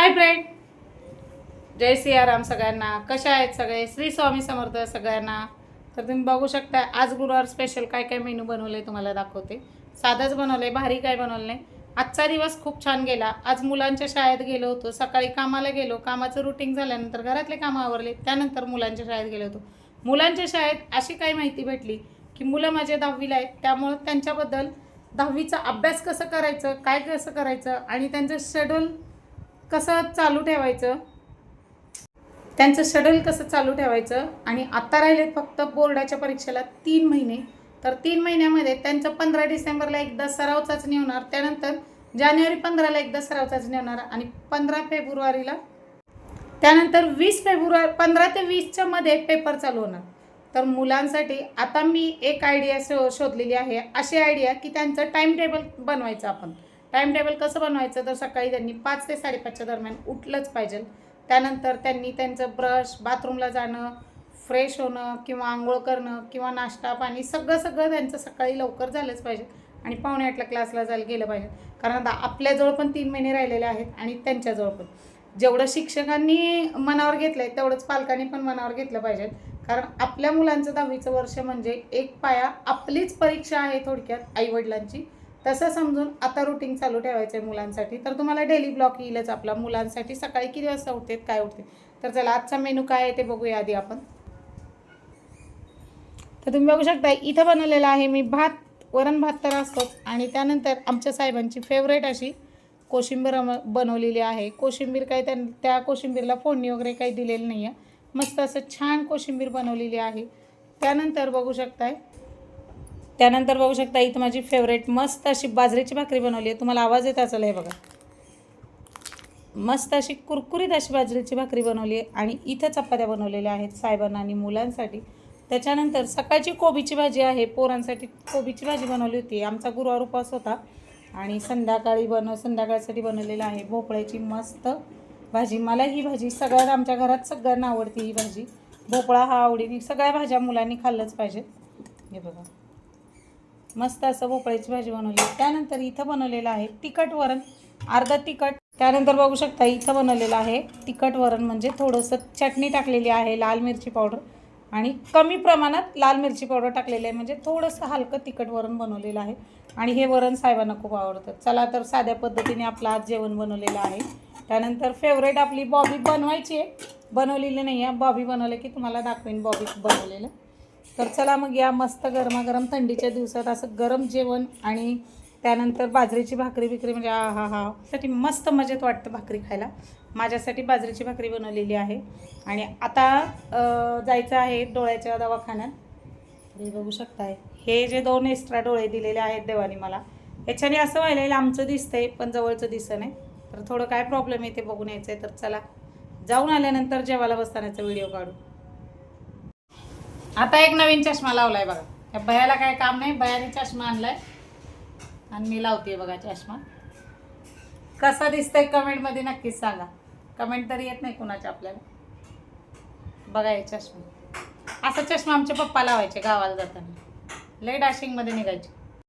Hi friend जय सियाराम सगळ्यांना. कशा आहेत सगळे? श्री स्वामी समर्थ सगळ्यांना. तर तुम्ही बघू शकता आज गुरुवार स्पेशल काय काय मेनू बनवले तुम्हाला दाखवते. साधंच बनवलंय भारी काय बनवलं नाही आजचा दिवस खूप छान गेला. आज मुलांच्या शाळेत गेलो होतो. सकाळी कामाला गेलो. कामाचं रुटीन झाल्यानंतर घरातले कामं आवरले. त्यानंतर मुलांच्या शाळेत गेलो होतो. मुलांच्या शाळेत अशी काही माहिती भेटली की मुलं माझे दहावीला आहेत. त्यामुळं त्यांच्याबद्दल दहावीचा अभ्यास कसं करायचं काय कसं करायचं आणि त्यांचं शेड्यूल कसं चालू ठेवायचं? त्यांचं शडल कसं चालू ठेवायचं? आणि आत्ता राहिले फक्त बोर्डाच्या परीक्षेला तीन महिने. तर तीन महिन्यामध्ये त्यांचं पंधरा डिसेंबरला एकदा सराव चाचणी होणार. त्यानंतर जानेवारी पंधराला एकदा सराव चाचणी होणार आणि पंधरा फेब्रुवारीला त्यानंतर वीस फेब्रुवारी पंधरा ते वीसच्या मध्ये पेपर चालू होणार. तर मुलांसाठी आता मी एक आयडिया शो शोधलेली आहे. अशी आयडिया की त्यांचं टाईम टेबल बनवायचं आपण. टाईम टेबल कसं बनवायचं? तर सकाळी त्यांनी पाच ते साडेपाचच्या दरम्यान उठलंच पाहिजे. त्यानंतर त्यांनी त्यांचं ब्रश बाथरूमला जाणं फ्रेश होणं किंवा आंघोळ करणं किंवा नाश्ता पाणी सगळं सगळं त्यांचं सकाळी लवकर झालंच पाहिजे. आणि पावणे आठला क्लासला जायला गेलं पाहिजे. कारण आता आपल्याजवळ पण तीन महिने राहिलेले आहेत आणि त्यांच्याजवळ पण. जेवढं शिक्षकांनी मनावर घेतलं आहे तेवढंच पालकांनी पण मनावर घेतलं पाहिजे. कारण आपल्या मुलांचं दहावीचं वर्ष म्हणजे एक पाया आपलीच परीक्षा आहे थोडक्यात आईवडिलांची. तसं समजून आता रुटीन चालू ठेवायचं आहे मुलांसाठी. तर तुम्हाला डेली ब्लॉक येईलच आपला. मुलांसाठी सकाळी किती वाजता उठते काय उठते? तर चला आजचा मेनू काय आहे ते बघूया आधी आपण. तर तुम्ही बघू शकता इथं बनवलेलं आहे मी भात वरण भात तर असतोच. आणि त्यानंतर आमच्या साहेबांची फेवरेट अशी कोशिंबीर बनवलेली आहे. कोशिंबीर काही त्या त्या कोशिंबीरला फोडणी वगैरे काही दिलेली नाही आहे मस्त असं छान कोशिंबीर बनवलेली आहे. त्यानंतर बघू शकताय त्यानंतर बघू शकता इथं माझी फेवरेट मस्त अशी बाजरीची भाकरी बनवली आहे. तुम्हाला आवाज येत असेल हे बघा. मस्त अशी कुरकुरीत अशी बाजरीची भाकरी बनवली आहे आणि इथं चपात्या बनवलेल्या आहेत साहेबांना आणि मुलांसाठी. त्याच्यानंतर सकाळची कोबीची भाजी आहे. पोरांसाठी कोबीची भाजी बनवली होती. आमचा गुरुवार उपवास होता. आणि संध्याकाळी बनव संध्याकाळसाठी बनवलेलं आहे. भोपळ्याची मस्त भाजी. मला ही भाजी सगळ्यात आमच्या घरात सगळ्यांना आवडते ही भाजी. भोपळा हा आवडीने सगळ्या भाज्या मुलांनी खाल्लंच पाहिजे. हे बघा. मस्त असं भोपळ्याची भाजी बनवली. त्यानंतर इथं बनवलेलं आहे तिखट वरण. अर्धा तिखट. त्यानंतर बघू शकता इथं बनवलेलं आहे तिखट वरण. म्हणजे थोडंसं चटणी टाकलेली आहे लाल मिरची पावडर. आणि कमी प्रमाणात लाल मिरची पावडर टाकलेली आहे. म्हणजे थोडंसं हलकं तिखट वरण बनवलेलं आहे. आणि हे वरण साहेबांना खूप आवडतं. चला तर साध्या पद्धतीने आपलं आज जेवण बनवलेलं आहे. त्यानंतर फेवरेट आपली बॉबी बनवायची आहे. बनवलेली नाही आहे. बॉबी बनवलं की तुम्हाला दाखवेन बॉबी बनवलेलं. तर चला मग या मस्त गरमागरम थंडीच्या दिवसात असं गरम जेवण आणि त्यानंतर बाजरीची भाकरी बिकरी म्हणजे आ हा हा. साठी मस्त मजेत वाटतं भाकरी खायला. माझ्यासाठी बाजरीची भाकरी बनवलेली आहे. आणि आता जायचं आहे डोळ्याच्या दवाखान्यात. हे बघू शकताय. हे जे दोन एक्स्ट्रा डोळे दिलेले आहेत देवाने मला याच्याने असं व्हायला लांबचं दिसतंय पण जवळचं दिसत नाही. तर थोडं काय प्रॉब्लेम आहे ते बघून यायचं आहे तर चला जाऊन आल्यानंतर जेवायला बसतानाचा व्हिडिओ काढू. आता एक नवीन चष्मा लावलाय बघा. या भयाला काय काम नाही भयाने चष्मा आणलाय. आणि मी लावते बघा चष्मा. कसा दिसतंय कमेंटमध्ये नक्कीच सांगा. कमेंट तरी येत नाही कुणाच्या आपल्याला. बघा हे चष्मा. असा चष्मा आमचे पप्पा लावायचे गावाला जाताना. लय डॅशिंगमध्ये निघायचे.